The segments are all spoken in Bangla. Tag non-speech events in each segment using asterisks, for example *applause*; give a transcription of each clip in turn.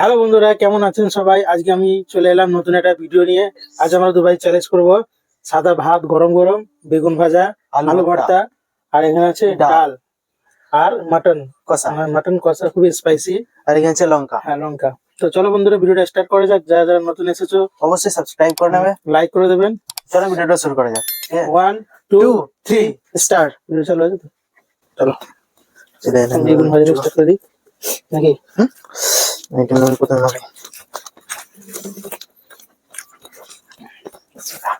হ্যালো বন্ধুরা কেমন আছেন সবাই? আজকে আমি চলে এলাম নতুন একটা ভিডিও নিয়ে। আজ আমরা দুবাই চ্যালেঞ্জ করব। সাদা ভাত গরম গরম বেগুন ভাজা আলু ভর্তা। আর এখানে আছে ডাল। আর মাটন। কষা। মাটন কষা খুবই স্পাইসি আর এখানে আছে লঙ্কা। হ্যাঁ লঙ্কা। তো চলো বন্ধুরা ভিডিওটা স্টার্ট করা যাক। যারা যারা নতুন এসেছ অবশ্যই সাবস্ক্রাইব করে নেবে। লাইক করে দেবেন। চলো ভিডিওটা শুরু করা যাক। হ্যাঁ। One two three start video চালু? চলো বেগুন ভাজা স্টার্ট করে দিই। নাকি? Medyo lulupot ang laki. Sila.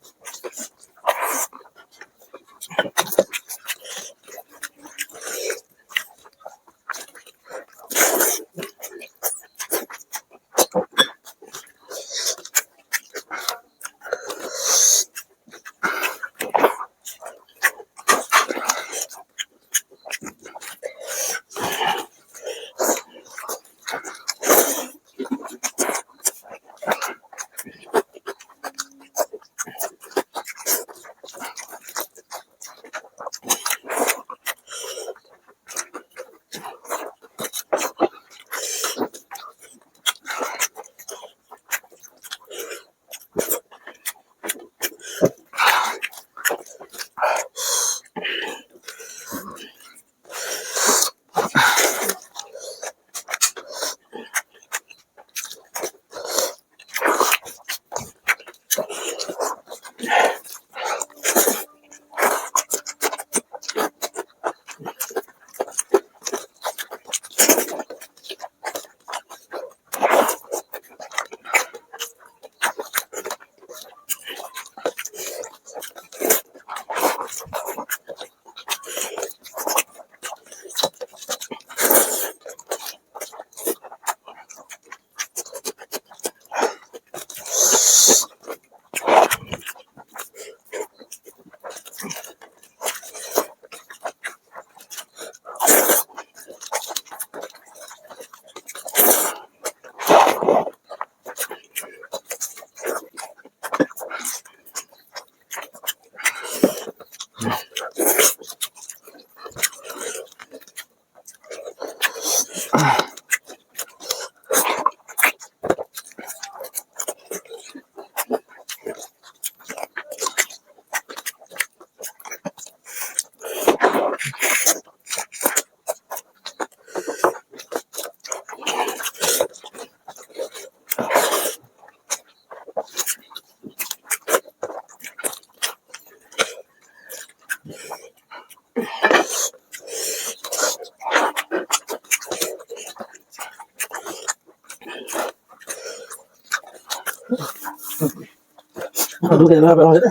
আমাদের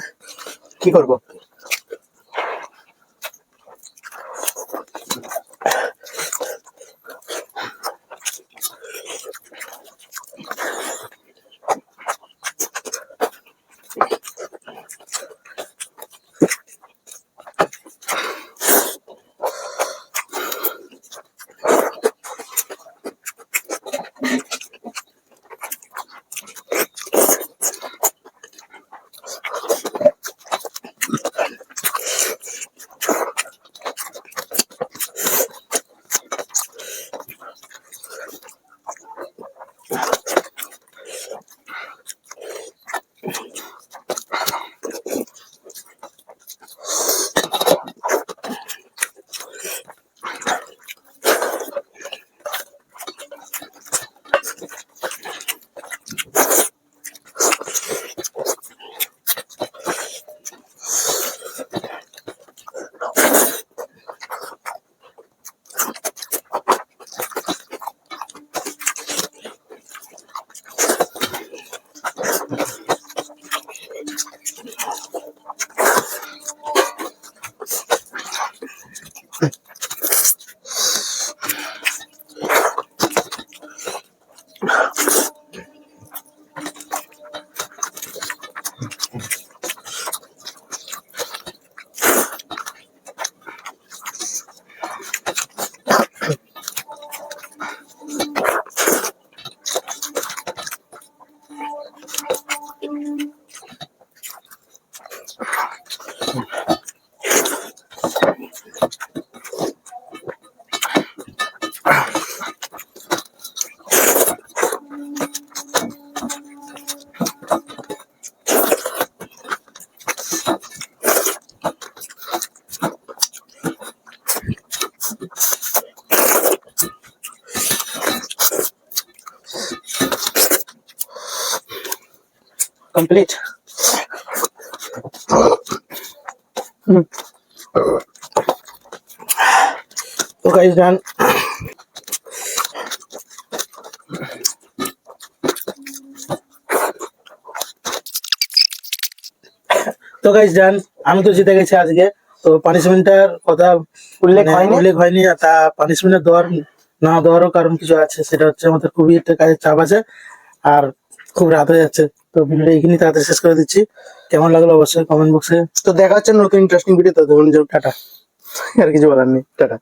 কি করব? out *laughs* of thank কমপ্লিট তো গাইজ ডান তো গাইজ ডান আমি তো জিতে গেছি আজকে। তো পানিশমেন্টের কথা উল্লেখ মানে হয়নি? উল্লেখ হয়নি আর তা পানিশমেন্টের দেওয়ার না দেওয়ারও কারণ কিছু আছে সেটা হচ্ছে আমাদের খুবই একটা কাজের চাপ আছে। আর খুব রাত হয়ে যাচ্ছে। তো ভিডিওটা এখানে তাড়াতাড়ি শেষ করে দিচ্ছি। কেমন লাগল অবশ্যই কমেন্ট বক্সে তো দেখা হচ্ছে নতুন ইন্টারেস্টিং ভিডিও তো তখন টাটা। আর কিছু বলার নেই, টাটা।